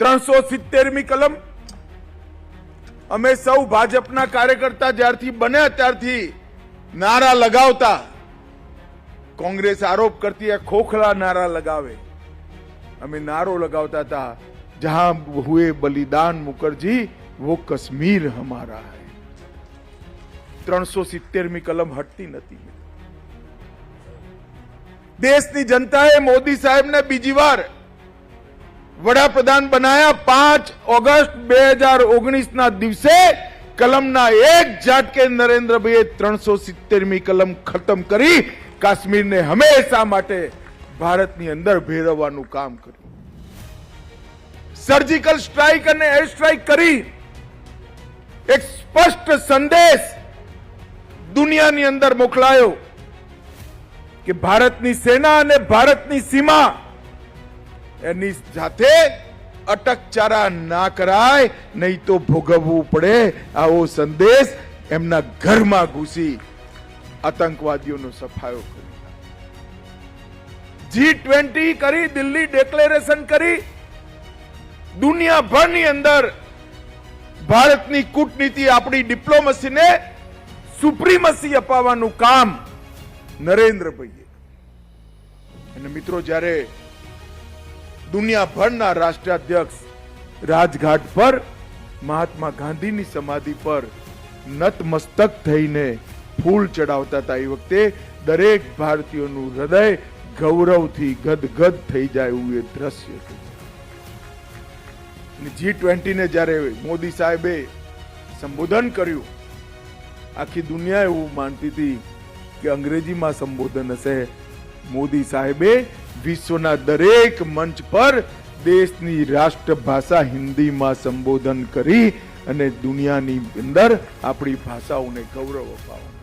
ત્રણસો સિત્તેરમી કલમ. અમે સૌ ભાજપના કાર્યકર્તા જ્યારથી બન્યા ત્યારથી નારા લગાવતા કોંગ્રેસ આરોપ કરતી આ ખોખલા નારા લગાવે. અમે નારો લગાવતા હતા, જહા હુએ બલિદાન મુખર્જી વો કશ્મીર હમારા હૈ. ત્રણસો સિત્તેરમી કલમ હટતી નથી. દેશની જનતાએ મોદી સાહેબને બીજી વાર વડાપ્રધાન બનાયા પાંચ ઓગસ્ટ બે હજાર ઓગણીસ ના દિવસે કલમના એક ઝાટકે નરેન્દ્રભાઈએ ત્રણસો સિત્તેરમી કલમ ખતમ કરી કાશ્મીરને હંમેશા માટે ભારતની અંદર ભેરવવાનું કામ કર્યું. સર્જિકલ સ્ટ્રાઇક અને એર સ્ટ્રાઇક કરી એક સ્પષ્ટ સંદેશ દુનિયાની અંદર મોકલાયો કે ભારતની સેના અને ભારતની સીમા એની સાથે અટકચારા ના કરાય, નહીં તો ભોગવવું પડે. આવો સંદેશ એમના ઘરમાં ઘૂસી આતંકવાદીઓનો સફાયો કર્યો જી ટ્વેન્ટી કરી, દિલ્હી ડિક્લેરેશન કરી. દુનિયાભરની અંદર ભારતની કૂટનીતિ આપણી ડિપ્લોમસીને સુપ્રીમસી અપાવવાનું કામ નરેન્દ્રભાઈએ. અને મિત્રો, જ્યારે દુનિયાભરના રાષ્ટ્રાધ્યક્ષ રાજઘાટ પર મહાત્મા ગાંધીની સમાધિ પર નતમસ્તક થઈને ફૂલ ચડાવતા હતા. એ વખતે દરેક ભારતીયોનું હૃદય ગૌરવથી ગદગદ થઈ જાય એવું એ દ્રશ્ય જી ટ્વેન્ટીને જ્યારે મોદી સાહેબે સંબોધન કર્યું, આખી દુનિયા એવું માનતી હતી કે અંગ્રેજીમાં સંબોધન હશે. મોદી સાહેબે વિશ્વના દરેક મંચ પર દેશની રાષ્ટ્રભાષા હિન્દીમાં સંબોધન કરી અને દુનિયાની અંદર આપણી ભાષાઓને ગૌરવ અપાવવાનું.